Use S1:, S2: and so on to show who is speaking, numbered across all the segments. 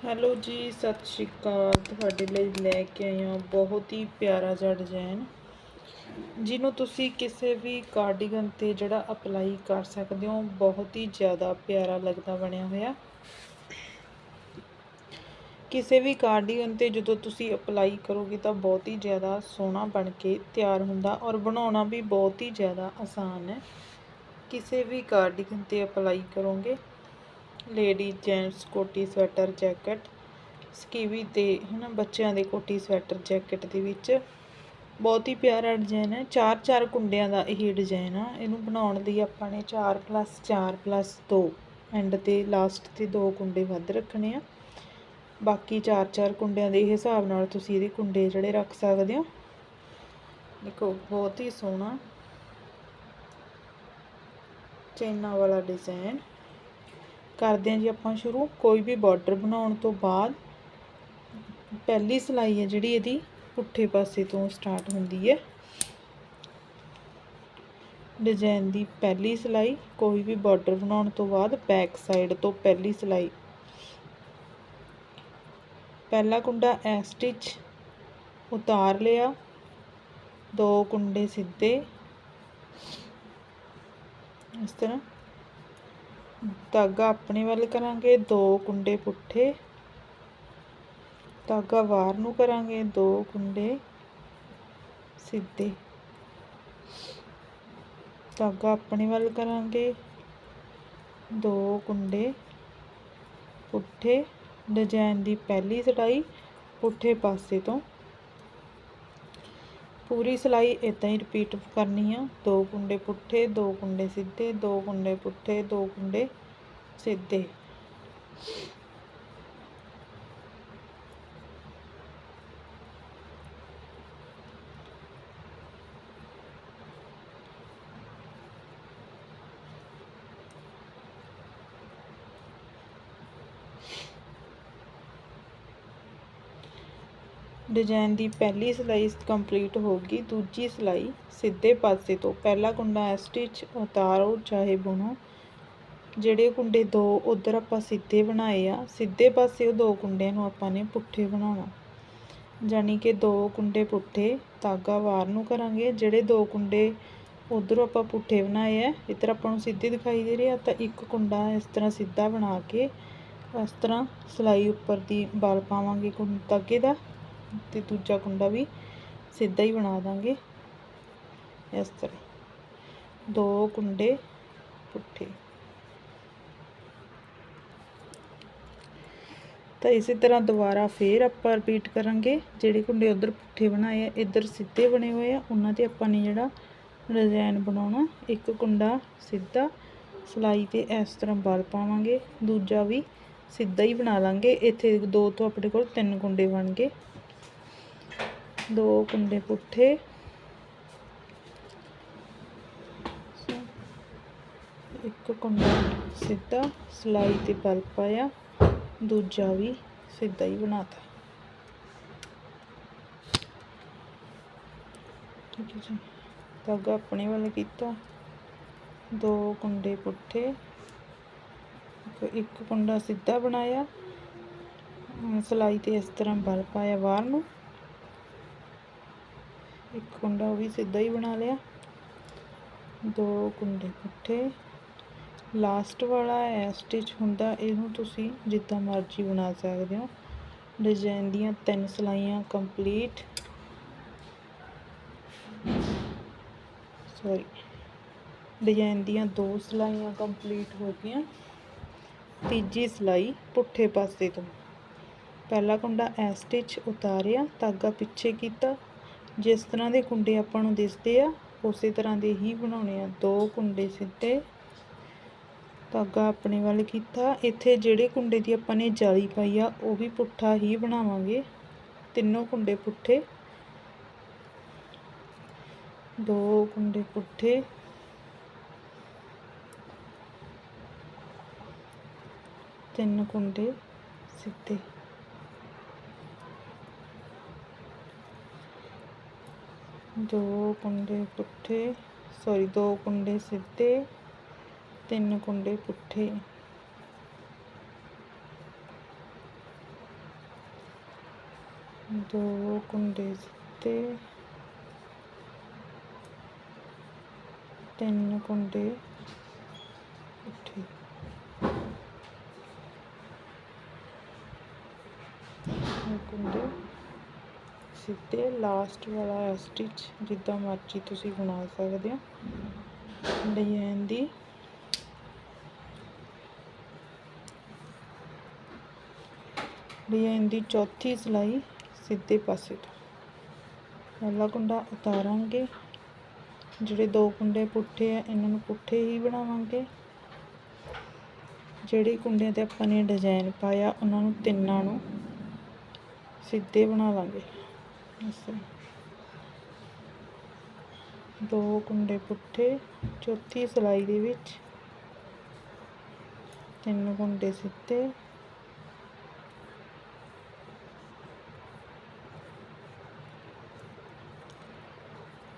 S1: Hello ਜੀ, ਸਤਿ ਸ਼੍ਰੀ ਅਕਾਲ। ਤੁਹਾਡੇ ਲਈ ਲੈ ਕੇ ਆਈ ਹਾਂ ਬਹੁਤ ਹੀ ਪਿਆਰਾ ਜਿਹਾ ਡਿਜ਼ਾਈਨ ਜਿਹਨੂੰ ਤੁਸੀਂ ਕਿਸੇ ਵੀ ਕਾਰਡੀਗਨ ਤੇ ਜਿਹੜਾ ਅਪਲਾਈ ਕਰ ਸਕਦੇ ਹੋ, ਬਹੁਤ ਹੀ ਜ਼ਿਆਦਾ ਪਿਆਰਾ ਲੱਗਦਾ ਬਣਿਆ ਹੋਇਆ। ਕਿਸੇ ਵੀ ਕਾਰਡੀਗਨ ਤੇ ਜਦੋਂ ਤੁਸੀਂ ਅਪਲਾਈ ਕਰੋਗੇ ਤਾਂ ਬਹੁਤ ਹੀ ਜ਼ਿਆਦਾ ਸੋਹਣਾ ਬਣ ਕੇ ਤਿਆਰ ਹੁੰਦਾ ਔਰ ਬਣਾਉਣਾ ਵੀ ਬਹੁਤ ਹੀ ਜ਼ਿਆਦਾ ਆਸਾਨ ਹੈ। ਕਿਸੇ ਵੀ ਕਾਰਡੀਗਨ ਤੇ ਅਪਲਾਈ ਕਰੋਗੇ ਲੇਡੀ ਜੈਂਟਸ ਕੋਟੀ ਸਵੈਟਰ ਜੈਕਟ, ਸਕੀਵੀ ਤੇ ਹਨਾ ਬੱਚਿਆਂ ਦੇ ਕੋਟੀ ਸਵੈਟਰ ਜੈਕਟ ਦੇ ਵਿੱਚ ਬਹੁਤ ਹੀ ਪਿਆਰਾ ਡਿਜ਼ਾਈਨ ਹੈ। ਚਾਰ ਚਾਰ ਕੁੰਡਿਆਂ ਦਾ ਇਹ ਡਿਜ਼ਾਈਨ ਆ। ਇਹਨੂੰ ਬਣਾਉਣ ਲਈ ਆਪਾਂ ਨੇ 4 4 2 ਐਂਡ ਤੇ ਲਾਸਟ ਤੇ ਦੋ ਕੁੰਡੇ ਵੱਧ ਰੱਖਣੇ ਆ। ਬਾਕੀ ਚਾਰ ਚਾਰ ਕੁੰਡਿਆਂ ਦੇ ਹਿਸਾਬ ਨਾਲ ਤੁਸੀਂ ਇਹਦੇ ਕੁੰਡੇ ਜਿਹੜੇ ਰੱਖ ਸਕਦੇ ਹੋ। ਦੇਖੋ, ਬਹੁਤ ਹੀ ਸੋਹਣਾ ਚੈਨਾ ਵਾਲਾ ਡਿਜ਼ਾਈਨ ਕਰਦੇ ਹਾਂ ਜੀ ਆਪਾਂ ਸ਼ੁਰੂ। ਕੋਈ ਵੀ ਬਾਰਡਰ ਬਣਾਉਣ ਤੋਂ ਬਾਅਦ ਪਹਿਲੀ ਸਲਾਈ ਹੈ ਜਿਹੜੀ ਇਹਦੀ, ਪੁੱਠੇ ਪਾਸੇ ਤੋਂ ਸਟਾਰਟ ਹੁੰਦੀ ਹੈ। ਡਿਜ਼ਾਈਨ ਦੀ ਪਹਿਲੀ ਸਲਾਈ, ਕੋਈ ਵੀ ਬਾਰਡਰ ਬਣਾਉਣ ਤੋਂ ਬਾਅਦ ਬੈਕ ਸਾਈਡ ਤੋਂ ਪਹਿਲੀ ਸਲਾਈ। ਪਹਿਲਾ ਕੁੰਡਾ ਐ ਸਟਿਚ ਉਤਾਰ ਲਿਆ। ਦੋ ਕੁੰਡੇ ਸਿੱਧੇ। ਇਸ ਤਰ੍ਹਾਂ। ਧਾਗਾ ਆਪਣੇ ਵੱਲ ਕਰਾਂਗੇ, ਦੋ ਕੁੰਡੇ ਪੁੱਠੇ। ਧਾਗਾ ਵਾਰ ਨੂੰ ਕਰਾਂਗੇ, ਦੋ ਕੁੰਡੇ ਸਿੱਧੇ। ਧਾਗਾ ਆਪਣੇ ਵੱਲ ਕਰਾਂਗੇ, ਦੋ ਕੁੰਡੇ ਪੁੱਠੇ। ਡਿਜ਼ਾਈਨ ਦੀ ਪਹਿਲੀ ਸਟਾਈ ਪੁੱਠੇ ਪਾਸੇ ਤੋਂ ਪੂਰੀ ਸਿਲਾਈ ਇਦਾਂ ਹੀ ਰਿਪੀਟ ਕਰਨੀ ਆ। ਦੋ ਕੁੰਡੇ ਪੁੱਠੇ, ਦੋ ਕੁੰਡੇ ਸਿੱਧੇ, ਦੋ ਕੁੰਡੇ ਪੁੱਠੇ, ਦੋ ਕੁੰਡੇ ਸਿੱਧੇ। ਡਿਜ਼ਾਈਨ ਦੀ ਪਹਿਲੀ ਸਿਲਾਈ ਕੰਪਲੀਟ ਹੋ ਗਈ। ਦੂਜੀ ਸਿਲਾਈ ਸਿੱਧੇ ਪਾਸੇ ਤੋਂ। ਪਹਿਲਾ ਕੁੰਡਾ ਸਟਿਚ ਉਤਾਰੋ ਚਾਹੇ ਬੁਣੋ। ਜਿਹੜੇ ਕੁੰਡੇ ਦੋ ਉਧਰ ਆਪਾਂ ਸਿੱਧੇ ਬਣਾਏ ਆ। ਸਿੱਧੇ ਪਾਸੇ ਉਹ ਦੋ ਕੁੰਡਿਆਂ ਨੂੰ ਆਪਾਂ ਨੇ ਪੁੱਠੇ ਬਣਾਉਣਾ। ਜਾਨੀ ਕਿ ਦੋ ਕੁੰਡੇ ਪੁੱਠੇ ਧਾਗਾ ਵਾਰ ਨੂੰ ਕਰਾਂਗੇ। ਜਿਹੜੇ ਦੋ ਕੁੰਡੇ ਉਧਰੋਂ ਆਪਾਂ ਪੁੱਠੇ ਬਣਾਏ ਆ, ਇਧਰ ਆਪਾਂ ਨੂੰ ਸਿੱਧੇ ਦਿਖਾਈ ਦੇ ਰਿਹਾ ਤਾਂ ਇੱਕ ਕੁੰਡਾ ਇਸ ਤਰ੍ਹਾਂ ਸਿੱਧਾ ਬਣਾ ਕੇ, ਇਸ ਤਰ੍ਹਾਂ ਸਲਾਈ ਉੱਪਰ ਦੀ ਬਲ ਪਾਵਾਂਗੇ ਧਾਗੇ ਦਾ। ਤੇ ਦੂਜਾ ਕੁੰਡਾ ਵੀ ਸਿੱਧਾ ਹੀ ਬਣਾ ਦਾਂਗੇ। ਇਸ ਤਰ੍ਹਾਂ। ਦੋ ਕੁੰਡੇ ਪੁੱਠੇ। ਤਾਂ ਇਸੇ ਤਰ੍ਹਾਂ ਦੁਬਾਰਾ ਫੇਰ ਆਪਾਂ ਰਿਪੀਟ ਕਰਾਂਗੇ। ਜਿਹੜੇ ਕੁੰਡੇ ਉਧਰ ਪੁੱਠੇ ਬਣਾਏ ਆ, ਇੱਧਰ ਸਿੱਧੇ ਬਣੇ ਹੋਏ ਆ, ਉਹਨਾਂ ਤੇ ਆਪਾਂ ਨੇ ਜਿਹੜਾ ਡਿਜ਼ਾਈਨ ਬਣਾਉਣਾ, ਇੱਕ ਕੁੰਡਾ ਸਿੱਧਾ ਸਲਾਈ ਤੇ ਇਸ ਤਰ੍ਹਾਂ ਬਲ ਪਾਵਾਂਗੇ। ਦੂਜਾ ਵੀ ਸਿੱਧਾ ਹੀ ਬਣਾ ਲਾਂਗੇ ਇੱਥੇ ਦੋ ਤੋਂ ਆਪਣੇ ਕੋਲ ਤਿੰਨ ਕੁੰਡੇ ਬਣ ਗਏ। ਦੋ ਕੁੰਡੇ ਪੁੱਠੇ ਇੱਕ ਕੁੰਡਾ ਸਿੱਧਾ ਸਲਾਈ ਤੇ ਬਲ ਪਾਇਆ ਦੂਜਾ ਵੀ ਸਿੱਧਾ ਹੀ ਬਣਾਤਾ ਠੀਕ ਹੈ ਜੀ ਧਾਗਾ ਆਪਣੇ ਵੱਲ ਕੀਤਾ ਦੋ ਕੁੰਡੇ ਪੁੱਠੇ ਇੱਕ ਕੁੰਡਾ ਸਿੱਧਾ ਬਣਾਇਆ ਸਲਾਈ ਤੇ ਇਸ ਤਰ੍ਹਾਂ ਬਲ ਪਾਇਆ ਬਾਹਰ ਨੂੰ ਇੱਕ ਕੁੰਡਾ ਉਹ ਵੀ ਸਿੱਧਾ ਹੀ ਬਣਾ ਲਿਆ। ਦੋ ਕੁੰਡੇ ਪੁੱਠੇ। ਲਾਸਟ ਵਾਲਾ ਐ ਸਟਿਚ ਹੁੰਦਾ, ਇਹਨੂੰ ਤੁਸੀਂ ਜਿੱਦਾਂ ਮਰਜ਼ੀ ਬਣਾ ਸਕਦੇ ਹੋ। ਡਿਜ਼ਾਈਨ ਦੀਆਂ ਤਿੰਨ ਸਲਾਈਆਂ ਕੰਪਲੀਟ ਸੌਰੀ ਡਿਜ਼ਾਈਨ ਦੀਆਂ ਦੋ ਸਲਾਈਆਂ ਕੰਪਲੀਟ ਹੋ ਗਈਆਂ। ਤੀਜੀ ਸਲਾਈ ਪੁੱਠੇ ਪਾਸੇ ਤੋਂ। ਪਹਿਲਾ ਕੁੰਡਾ ਐ ਸਟਿਚ ਉਤਾਰਿਆ, ਧਾਗਾ ਪਿੱਛੇ ਕੀਤਾ। ਜਿਸ ਤਰ੍ਹਾਂ ਦੇ ਕੁੰਡੇ ਆਪਾਂ ਨੂੰ ਦਿਸਦੇ ਆ, ਉਸੇ ਤਰ੍ਹਾਂ ਦੇ ਹੀ ਬਣਾਉਣੇ ਆ। ਦੋ ਕੁੰਡੇ ਸਿੱਧੇ। ਧਾਗਾ ਆਪਣੇ ਵੱਲ ਕੀਤਾ। ਇੱਥੇ ਜਿਹੜੇ ਕੁੰਡੇ ਦੀ ਆਪਾਂ ਨੇ ਜਾਲੀ ਪਾਈ ਆ, ਉਹ ਵੀ ਪੁੱਠਾ ਹੀ ਬਣਾਵਾਂਗੇ। ਤਿੰਨੋਂ ਕੁੰਡੇ ਪੁੱਠੇ। ਦੋ ਕੁੰਡੇ ਪੁੱਠੇ। ਤਿੰਨ ਕੁੰਡੇ ਸਿੱਧੇ। ਦੋ ਕੁੰਡੇ ਪੁੱਠੇ ਸੌਰੀ ਦੋ ਕੁੰਡੇ ਸਿੱਧੇ, ਤਿੰਨ ਕੁੰਡੇ ਪੁੱਠੇ। ਦੋ ਕੁੰਡੇ ਸਿੱਧੇ, ਤਿੰਨ ਕੁੰਡੇ ਪੁੱਠੇ। ਕੁੰਡੇ ਸਿੱਧੇ ਲਾਸਟ ਵਾਲਾ ਸਟਿਚ ਜਿੱਦਾਂ ਮਰਜ਼ੀ ਤੁਸੀਂ ਬਣਾ ਸਕਦੇ ਹੋ। ਡਿਜ਼ਾਈਨ ਦੀ ਡਿਜ਼ਾਈਨ ਦੀ ਚੌਥੀ ਸਿਲਾਈ ਸਿੱਧੇ ਪਾਸੇ ਤੋਂ। ਪਹਿਲਾ ਕੁੰਡਾ ਉਤਾਰਾਂਗੇ, ਜਿਹੜੇ ਦੋ ਕੁੰਡੇ ਪੁੱਠੇ ਆ, ਇਹਨਾਂ ਨੂੰ ਪੁੱਠੇ ਹੀ ਬਣਾਵਾਂਗੇ। ਜਿਹੜੇ ਕੁੰਡਿਆਂ ਤੇ ਆਪਾਂ ਨੇ ਡਿਜ਼ਾਈਨ ਪਾਇਆ, ਉਹਨਾਂ ਨੂੰ ਤਿੰਨਾਂ ਨੂੰ ਸਿੱਧੇ ਬਣਾ ਲਾਂਗੇ। ਇਸ ਦੋ ਕੁੰਡੇ ਪੁੱਠੇ, ਚੌਥੀ ਸਿਲਾਈ ਦੇ ਵਿੱਚ। ਤਿੰਨ ਕੁੰਡੇ ਸਿੱਧੇ।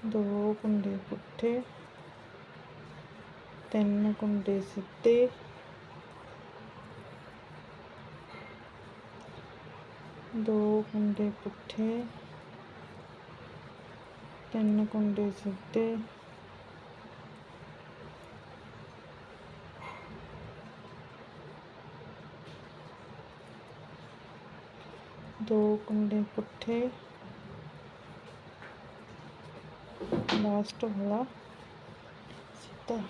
S1: ਦੋ ਕੁੰਡੇ ਪੁੱਠੇ। ਤਿੰਨ ਕੁੰਡੇ ਸਿੱਧੇ। ਦੋ ਕੁੰਡੇ ਪੁੱਠੇ। ਤਿੰਨ ਕੁੰਡੇ ਸਿੱਧੇ। ਦੋ ਕੁੰਡੇ ਪੁੱਠੇ। ਲਾਸਟ ਵਾਲਾ ਸਿੱਧਾ।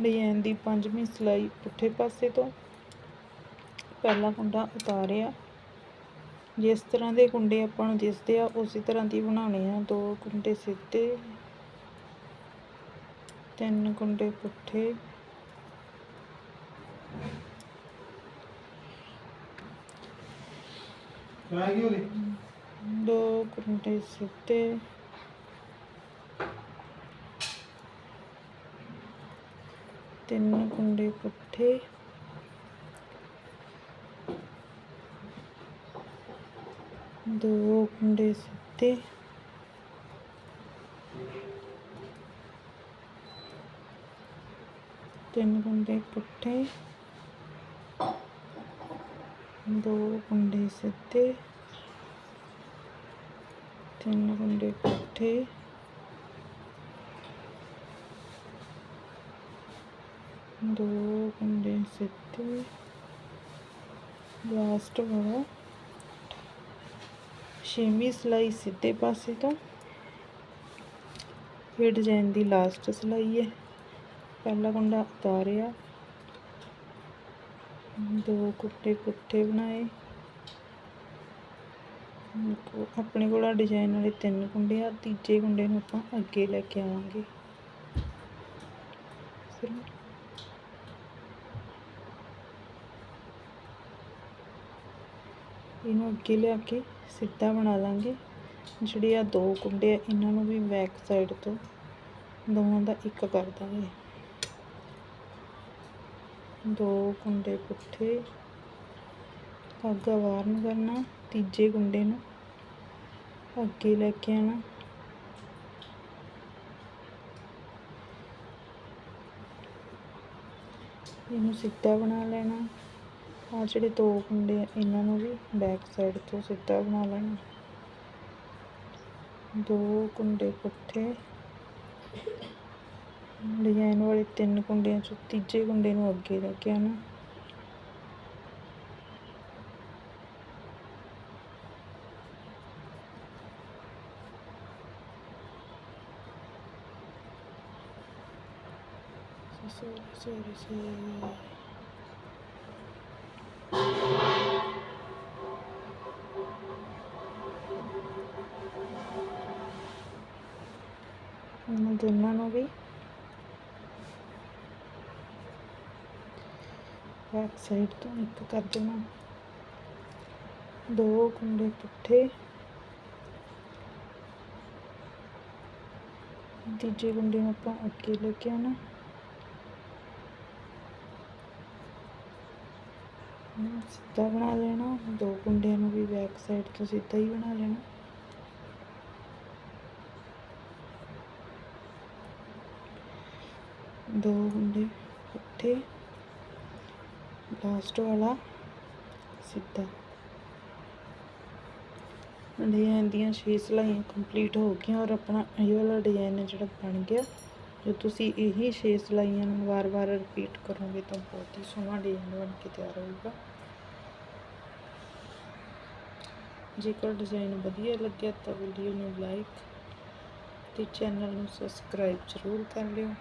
S1: ਡਿਜ਼ਾਈਨ ਦੀ ਪੰਜਵੀਂ ਸਿਲਾਈ ਪੁੱਠੇ ਪਾਸੇ ਤੋਂ। ਪਹਿਲਾ ਕੁੰਡਾ ਉਤਾਰਿਆ। ਜਿਸ ਤਰ੍ਹਾਂ ਦੇ ਕੁੰਡੇ ਆਪਾਂ ਨੂੰ ਦਿਸਦੇ ਆ ਉਸੇ ਤਰ੍ਹਾਂ ਦੀ ਬਣਾਉਣੇ ਆ। ਦੋ ਕੁੰਡੇ ਸਿੱਧੇ ਤਿੰਨ ਕੁੰਡੇ ਪੁੱਠੇ। ਦੋ ਕੁੰਡੇ ਸਿੱਧੇ। ਤਿੰਨ ਕੁੰਡੇ ਪੁੱਠੇ। ਦੋ ਕੁੰਡੇ ਸਿੱਧੇ ਤਿੰਨ ਕੁੰਡੇ ਪੁੱਠੇ। ਦੋ ਕੁੰਡੇ ਸਿੱਧੇ। ਤਿੰਨ ਕੁੰਡੇ ਪੁੱਠੇ। ਦੋ ਕੁੰਡੇ ਸਿੱਧੇ। ਲਾਸਟ ਵਾਲਾ। ਛੇਵੀਂ ਸਿਲਾਈ ਸਿੱਧੇ ਪਾਸੇ ਤੋਂ। ਫਿਰ ਡਿਜ਼ਾਈਨ ਦੀ ਲਾਸਟ ਸਿਲਾਈ ਹੈ। ਪਹਿਲਾ ਕੁੰਡਾ ਉਤਾਰਿਆ। ਦੋ ਕੁੱਟੇ ਪੁੱਠੇ ਬਣਾਏ। ਆਪਣੇ ਕੋਲ ਆ ਡਿਜ਼ਾਈਨ ਵਾਲੇ ਤਿੰਨ ਕੁੰਡੇ ਆ। ਤੀਜੇ ਕੁੰਡੇ ਨੂੰ ਆਪਾਂ ਅੱਗੇ ਲੈ ਕੇ ਆਵਾਂਗੇ। ਇਹਨੂੰ ਅੱਗੇ ਲਿਆ ਕੇ ਸਿੱਧਾ ਬਣਾ ਲਾਂਗੇ। ਜਿਹੜੇ ਆ ਦੋ ਕੁੰਡੇ ਆ, ਇਹਨਾਂ ਨੂੰ ਵੀ ਬੈਕ ਸਾਈਡ ਤੋਂ ਦੋਵਾਂ ਦਾ ਇੱਕ ਕਰ ਦਾਂਗੇ। ਦੋ ਕੁੰਡੇ ਪੁੱਠੇ ਧਾਗਾ ਬਾਹਰ ਨੂੰ ਕਰਨਾ, ਤੀਜੇ ਕੁੰਡੇ ਨੂੰ ਅੱਗੇ ਲੈ ਕੇ ਆਣਾ ਇਹਨੂੰ ਸਿੱਧਾ ਬਣਾ ਲੈਣਾ। ਆ ਜਿਹੜੇ ਦੋ ਕੁੰਡੇ ਆ, ਇਹਨਾਂ ਨੂੰ ਵੀ ਬੈਕ ਸਾਈਡ ਤੋਂ ਸਿੱਧਾ ਬਣਾ ਲੈਣਾ। ਦੋ ਕੁੰਡੇ ਪੁੱਠੇ ਡਿਜ਼ਾਈਨ ਵਾਲੇ ਤਿੰਨ ਕੁੰਡਿਆਂ ਚੋਂ ਤੀਜੇ ਕੁੰਡੇ ਨੂੰ ਅੱਗੇ ਲੈ ਕੇ ਆਣਾ sorry sorry sorry ਦੋਨਾਂ ਨੂੰ ਵੀ। ਬੈਕ ਸਾਈਡ ਤੋਂ ਇੱਕ ਕਰ ਦੇਣਾ। ਦੋ ਕੁੰਡੇ ਪੁੱਠੇ। ਤੀਜੇ ਕੁੰਡੇ ਨੂੰ ਆਪਾਂ ਅੱਗੇ ਲੈ ਕੇ ਆਉਣਾ। ਸਿੱਧਾ ਬਣਾ ਲੈਣਾ। ਦੋ ਕੁੰਡਿਆਂ ਨੂੰ ਵੀ ਬੈਕ ਸਾਈਡ ਤੋਂ ਸਿੱਧਾ ਹੀ ਬਣਾ ਲੈਣਾ। ਦੋ ਹੁੰਦੇ। ਪੁੱਠੇ ਲਾਸਟ ਵਾਲਾ ਸਿੱਧਾ। ਡਿਜ਼ਾਈਨ ਦੀਆਂ 6 ਸਲਾਈਆਂ ਕੰਪਲੀਟ ਹੋ ਗਈਆਂ ਔਰ ਆਪਣਾ ਇਹ ਵਾਲਾ ਡਿਜ਼ਾਈਨ ਹੈ ਜਿਹੜਾ ਬਣ ਗਿਆ। ਜੇ ਤੁਸੀਂ ਇਹੀ 6 ਸਲਾਈਆਂ ਨੂੰ ਵਾਰ-ਵਾਰ ਰਿਪੀਟ ਕਰੋਗੇ ਤਾਂ ਬਹੁਤ ਹੀ ਸੋਹਣਾ ਡਿਜ਼ਾਈਨ ਬਣ ਕੇ ਤਿਆਰ ਹੋਊਗਾ। ਜੇਕਰ ਡਿਜ਼ਾਈਨ ਵਧੀਆ ਲੱਗਿਆ ਤਾਂ ਵੀਡੀਓ ਨੂੰ ਲਾਈਕ ਤੇ ਚੈਨਲ ਨੂੰ ਸਬਸਕ੍ਰਾਈਬ ਜ਼ਰੂਰ ਕਰ ਲਿਓ।